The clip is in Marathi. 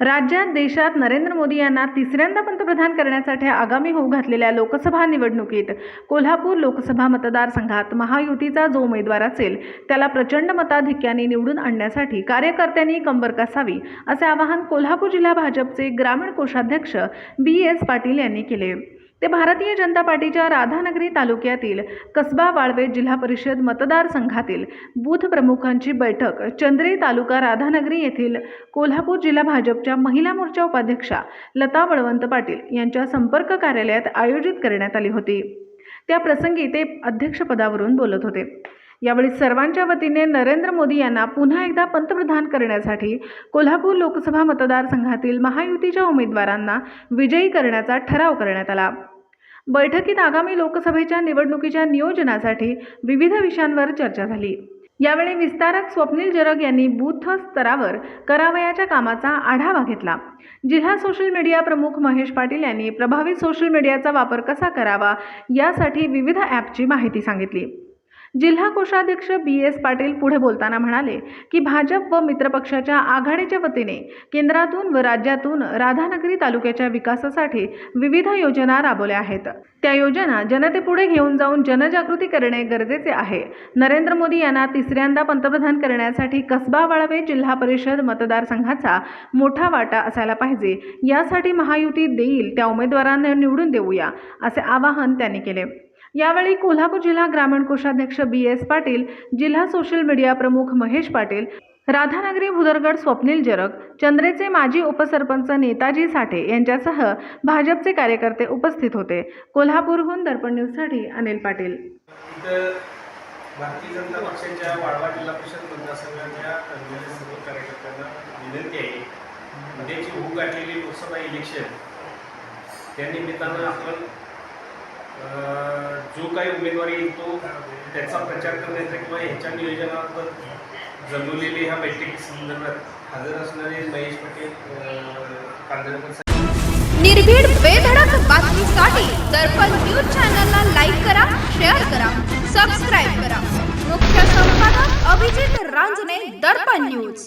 राज्यात देशात नरेंद्र मोदी यांना तिसऱ्यांदा पंतप्रधान करण्यासाठी आगामी होऊ घातलेल्या लोकसभा निवडणुकीत कोल्हापूर लोकसभा मतदारसंघात महायुतीचा जो उमेदवार असेल त्याला प्रचंड मताधिक्याने निवडून आणण्यासाठी कार्यकर्त्यांनी कंबर कसावी असे आवाहन कोल्हापूर जिल्हा भाजपचे ग्रामीण कोषाध्यक्ष बी एस पाटील यांनी केले. ते भारतीय जनता पार्टीच्या राधानगरी तालुक्यातील कसबा वाळवे जिल्हा परिषद मतदारसंघातील बूथ प्रमुखांची बैठक चंद्रे तालुका राधानगरी येथील कोल्हापूर जिल्हा भाजपच्या महिला मोर्चा उपाध्यक्षा लता बळवंत पाटील यांच्या संपर्क कार्यालयात आयोजित करण्यात आली होती. त्या प्रसंगी ते अध्यक्षपदावरून बोलत होते. यावेळी सर्वांच्या वतीने नरेंद्र मोदी यांना पुन्हा एकदा पंतप्रधान करण्यासाठी कोल्हापूर लोकसभा मतदारसंघातील महायुतीच्या उमेदवारांना विजयी करण्याचा ठराव करण्यात आला. बैठकीत आगामी लोकसभेच्या निवडणुकीच्या नियोजनासाठी विविध विषयांवर चर्चा झाली. यावेळी विस्तारक स्वप्नील जरग यांनी बूथ स्तरावर करावयाच्या कामाचा आढावा घेतला. जिल्हा सोशल मीडिया प्रमुख महेश पाटील यांनी प्रभावी सोशल मीडियाचा वापर कसा करावा यासाठी विविध ॲपची माहिती सांगितली. जिल्हा कोषाध्यक्ष बी एस पाटील पुढे बोलताना म्हणाले की भाजप व मित्रपक्षाच्या आघाडीच्या वतीने केंद्रातून व राज्यातून राधानगरी तालुक्याच्या विकासासाठी विविध योजना राबवल्या आहेत. त्या योजना जनतेपुढे घेऊन जाऊन जनजागृती करणे गरजेचे आहे. नरेंद्र मोदी यांना तिसऱ्यांदा पंतप्रधान करण्यासाठी कसबा वाळवे जिल्हा परिषद मतदारसंघाचा मोठा वाटा असायला पाहिजे. यासाठी महायुती देईल त्या उमेदवारांना निवडून देऊया असे आवाहन त्यांनी केले. यावेळी कोल्हापूर जिल्हा ग्रामीण कोषाध्यक्ष बी एस पाटील जिल्हा सोशल मीडिया प्रमुख महेश पाटील राधानगरी भुदरगड स्वप्नील जरग चंद्रेचे माजी उपसरपंच नेताजी साठे यांच्यासह भाजपचे कार्यकर्ते उपस्थित होते. कोल्हापूरहून दर्पण न्यूजसाठी अनिल पाटील. भारतीय जनता पक्षाच्या वाळवा जिल्हा परिषद मतदारसंघाच्या ठरलेल्या सर्व कार्यकर्त्यांना विनंती आहे. उद्याची होऊ गाठलेली लोकसभा इलेक्शन त्या निमित्तानं आपण जो काही उमेदवारी येईल तो त्याचा प्रचार करण्याचा किंवा ह्याच्या नियोजनाबाबत जमवलेली ह्या बैठकी संदर्भात हजर असणारे महेश पटेल कांदळकर निर्भीड बेधडक बातमीसाठी दर्पण न्यूज चॅनलला लाईक करा शेअर करा सबस्क्राईब करा. मुख्य संपादक अभिजित रांजणे दर्पण न्यूज.